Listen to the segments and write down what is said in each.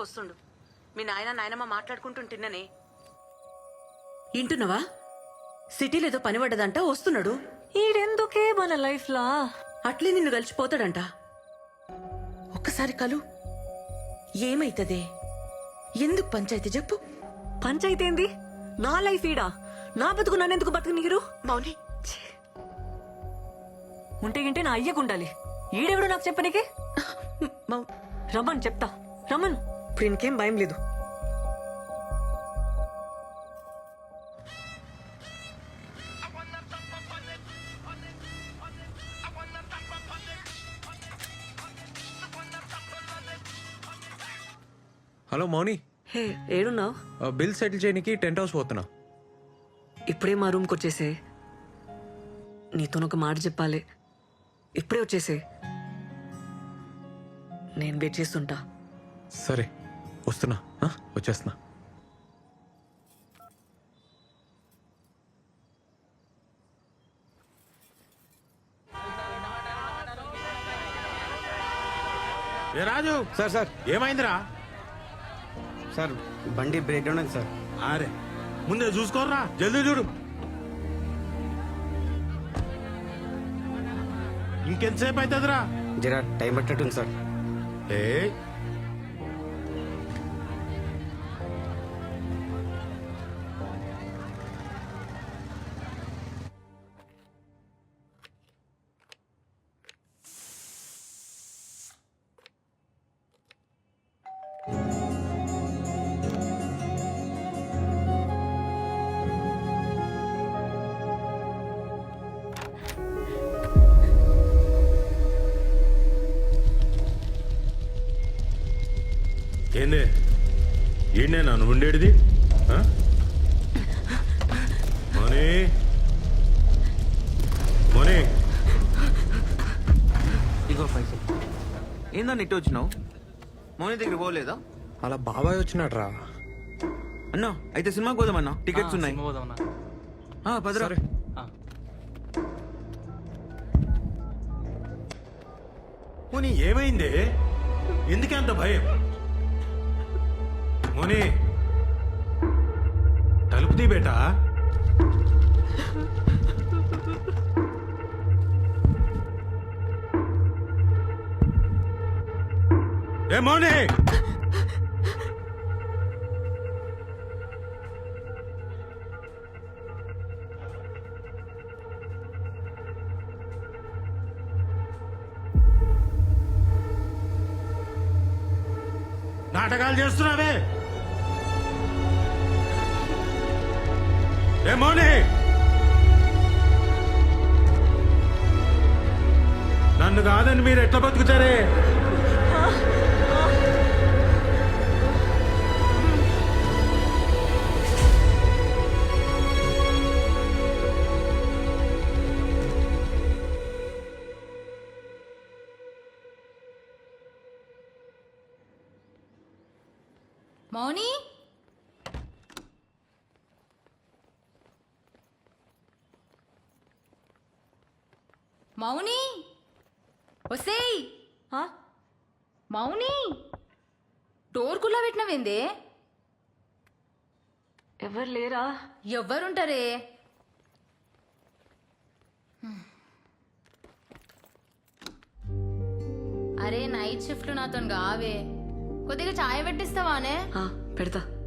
వస్తుండు. మీ నాయన నాయనమ్మ మాట్లాడుకుంటుంటున్ననే ఇంటున్నావా? సిటీలో ఏదో పని పడ్డదంట వస్తున్నాడు. ఈడెందుకే మన లైఫ్ లా అట్లే నిన్ను కలిసిపోతాడంట. ఒక్కసారి కలు. ఏమైతదే? ఎందుకు పంచాయతీ చెప్పు. పంచాయితీ ఏంది? నా లైఫ్ ఈడా? నా బతుకు నన్నెందుకు బతుకునీరు? మౌని. ఉంటే గింటే నా అయ్యకుండాలి ఈడెవడు నాకు చెప్పనీకి? మౌ. రమ్మని చెప్తా. రమ్మను. ఇప్పుడు ఇంకేం భయం లేదు. హలో మౌని. హే ఏడున్నావు? బిల్ సెటిల్ చేయడానికి టెంట్ హౌస్ పోతున్నా. ఇప్పుడే మా రూమ్కి వచ్చేసే. నీతోనొక మాట చెప్పాలి. ఇప్పుడే వచ్చేసే. నేను వెయిట్ చేస్తుంటా. సరే. వస్తున్నా. వచ్చేస్తున్నా. ఏ రాజు? Sir sir. ఏమైందిరా? సార్ బండి బ్రేక్ డౌన్ అయింది సార్. అరే ముందే చూసుకోర్రా. జల్దీ చూడు. ఇంకెంతసేపు అవుతుందిరా జరా టైం పట్టట్టుంది సార్. ఏ ఏంది? ఈయనే నన్ను ఉండేటిది? ఆ? మోనీ? మోనీ? ఇగో పైసలు. ఏందన్న ఇటు వచ్చినావు? మౌని దగ్గర పోలేదా? అలా బాబాయ్ వచ్చినాడు రా అన్నా అయితే సినిమాకి పోదామన్నా? టికెట్స్ ఉన్నాయి. ఆ, పదరా. సరే. మోనీ ఏమైంది? ఎందుకంత భయం? మోని. తలుపు తీ బేటా. ఏ మోని. నాటకాలు చేస్తున్నావే. నన్ను కాదని మీరు ఎట్లా బతుకుతారే? మౌని? మౌని? ఒసేయ్! ఆ? మౌని? డోర్ కుల్లా పెట్టినవేందే? ఎవరు లేరా? ఎవ్వరుంటారే అరే నైట్ షిఫ్ట్లు నాతో కావే. కొద్దిగా చాయ్ పెట్టిస్తావానే? పెడతా.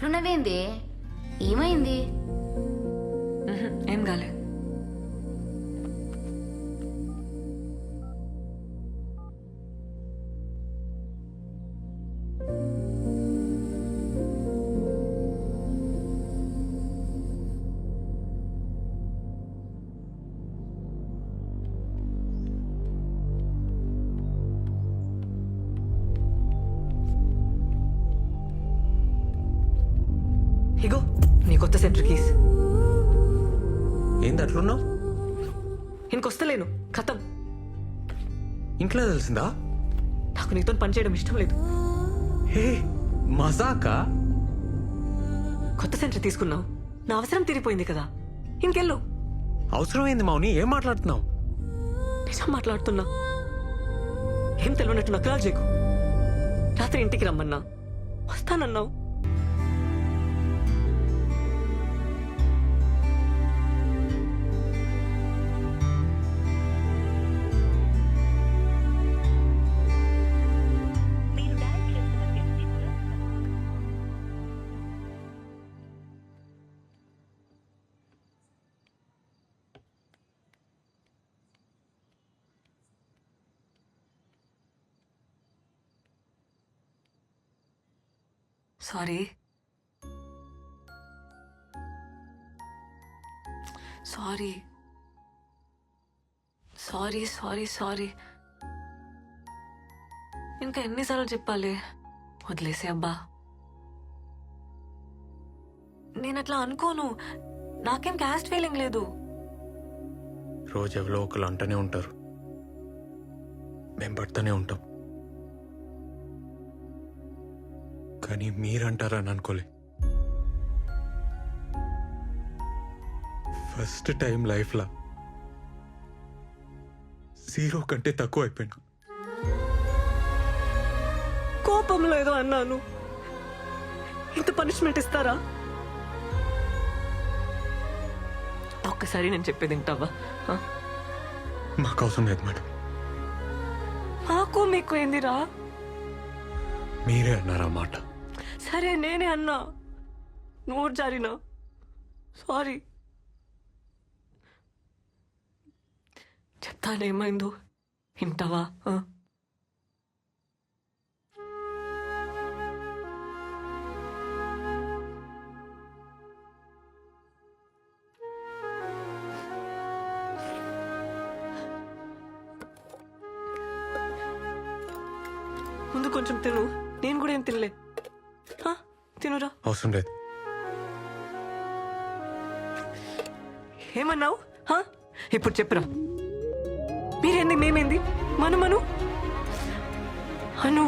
అట్లున్నవేంది? ఏమైంది? ఏం కాలేదు ఇగో నీ కొత్త సెంటర్ కీస్. ఏంది అట్లున్నావు? ఇంకొస్తలేను కథం ఇంట్లో తెలిసిందా? నాకు నీతో పని చేయడం ఇష్టం లేదు. హే మజాకా? కొత్త సెంటర్ తీసుకున్నావు నా అవసరం తీరిపోయింది కదా. ఇంకెళ్ళు. అవసరమైంది మౌని ఏం మాట్లాడుతున్నావు? నిజం మాట్లాడుతున్నా. ఏం తెలియనట్టు నకరాలు చేయకు. రాత్రి ఇంటికి రమ్మన్నా. వస్తానన్నావు. Sorry. Sorry. Sorry sorry sorry. ఇంకా ఎన్నిసార్లు చెప్పాలి? వదిలేసే అబ్బా. నేను అట్లా అనుకోను. నాకేం క్యాస్ట్ ఫీలింగ్ లేదు. రోజు ఎవరో ఒకరు అంటూనే ఉంటారు. మేము పడుతూనే ఉంటాం. కానీ మీరంటారని అనుకోలే. ఫస్ట్ టైం లైఫ్లో జీరో కంటే తక్కువ అయిపోయినా. కోపం లేదు అన్నాను. ఇంత పనిష్మెంట్ ఇస్తారా? ఒక్కసారి నేను చెప్పేది వింటావా? మాకు అవసరం లేదు మేడం. మాకు మీకు ఏందిరా? మీరే అన్నారు మాట? సరే నేనే అన్నా. నోరు జారినా. సారీ. చెప్తానేమైందో? వింటావా? తినురా లేదు. ఏమన్నావు? హా? ఇప్పుడు చెప్పురా. మీరేంది మేమేంది? మను మను అను.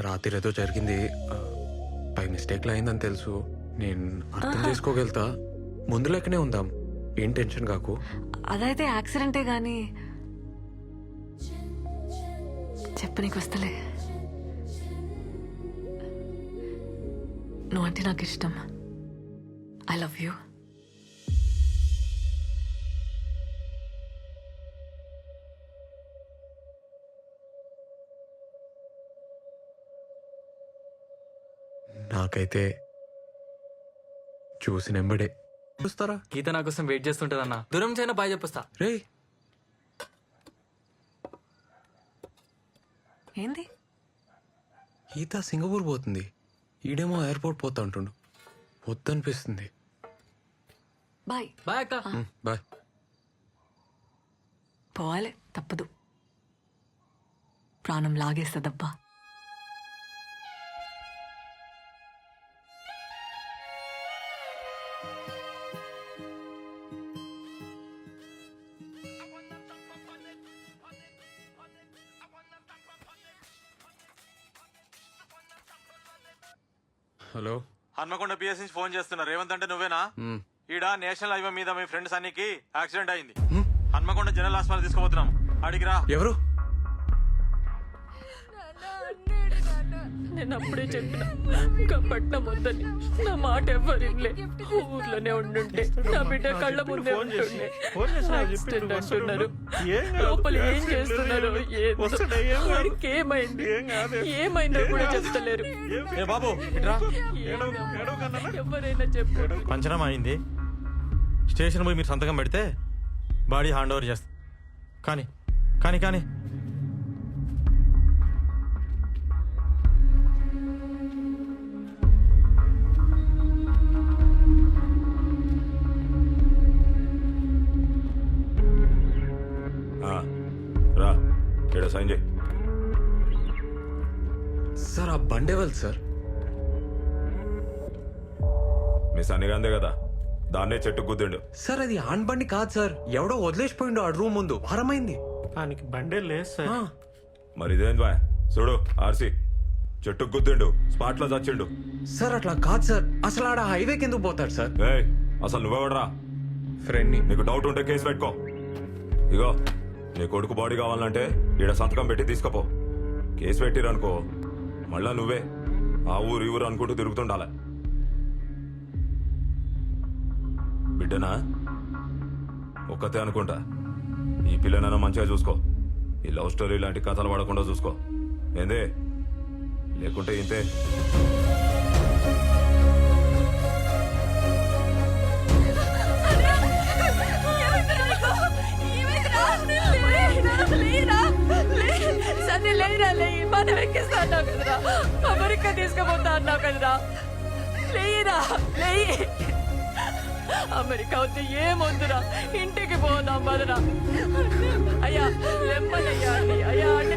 రాత్రి ఏదో జరిగింది. బై మిస్టేక్లో అయిందని తెలుసు. నేను అర్థం చేసుకోగలుగుతా. ముందు లెక్కనే ఉందాం. ఏం టెన్షన్ కాకు? అదైతే యాక్సిడెంటే గాని చెప్పనీకు వస్తలే. నువ్వు అంటే నాకు ఇష్టం. ఐ లవ్ యూ నాకైతే చూసి నెంబడే చూస్తారా గీత నా కోసం వెయిట్ చేస్తుంటదన్న. దూరం చైనా బాయ్ చెప్పొస్తా. రే. ఏంది? ఈత సింగపూర్ పోతుంది. ఈడేమో ఎయిర్పోర్ట్ పోతా అంటుండు. వద్దనిపిస్తుంది. బాయ్. బాయ్ అక్క. బాయ్. పోవాలి తప్పదు. ప్రాణం లాగేస్తుందబ్బా. హన్మకొండ పిఎస్ నుంచి ఫోన్ చేస్తున్నా. రేవంత్ అంటే నువ్వేనా? ఈడ నేషనల్ హైవే మీద మీ ఫ్రెండ్ సన్నీకి యాక్సిడెంట్ అయింది. హన్మకొండ జనరల్ హాస్పిటల్ తీసుకుపోతున్నాం. అడిగిరా. ఎవరు? నేను అప్పుడే చెప్పిన ఇంకా పట్నం వద్దని. నా మాట ఎవ్వరు వినలే ఊర్లోనే ఉండుంటే. నా బిడ్డ కళ్ళ ముందే ఉంటుండే యాక్సిడెంట్ అంటున్నారు. లోపల ఏం చేస్తున్నారు. వాడికి ఏమైంది? ఏమైందో కూడా చెప్తలేరు. ఏ బాబు ఇట్రా. ఎవరైనా చెప్పారు పంచనామా అయింది? స్టేషన్ పోయి మీరు సంతకం పెడితే బాడీ హ్యాండ్ ఓవర్ చేస్తా. కానీ కానీ కానీ. ఆ బండేవల్ సార్. మీ సన్నిగాందే కదా? దాన్నే చెట్టు గుద్దిండు. సార్ అది ఆన్ బండి కాదు సార్. ఎవడో వదిలేసిపోయిండు ఆ రూమ్ ముందు. వారమైంది దానికి బండే లేదు సార్. ఆ, మరి ఇదేంది బాయ్? చూడు ఆర్సి. చెట్టు గుద్దిండు. స్పాట్లో చచ్చిండు. సార్ అట్లా కాదు సార్. అసలు ఆడ హైవేకి ఎందుకు పోతాడు సార్? ఏయ్ అసలు నువ్వెవడరా? ఫ్రెండ్ని. నీకు డౌట్ ఉంటే కేసు పెట్టుకో. ఇగో నీ కొడుకు బాడీ కావాలంటే ఈడ సంతకం పెట్టి తీసుకపో. కేసు పెట్టిరనుకో. మళ్ళా నువ్వే ఆ ఊరు ఈ ఊరు అనుకుంటూ తిరుగుతుండాల. బిడ్డనా? ఒక్కతే అనుకుంటా. ఈ పిల్లనైనా మంచిగా చూసుకో. ఈ లవ్ స్టోరీ లాంటి కథలు పడకుండా చూసుకో. ఏందే? లేకుంటే ఇంతే. సరే లేరా లే మనం ఎక్కిస్తా అన్నావు కదరా? అమెరికా తీసుకుపోతా అన్నావు కదరా? లేయిరా లేయి. అమెరికా వచ్చి ఏమొద్దురా ఇంటికి పోదాం మదరా అయ్యా లెమ్మనయ్యా అండి అయ్యా అంటే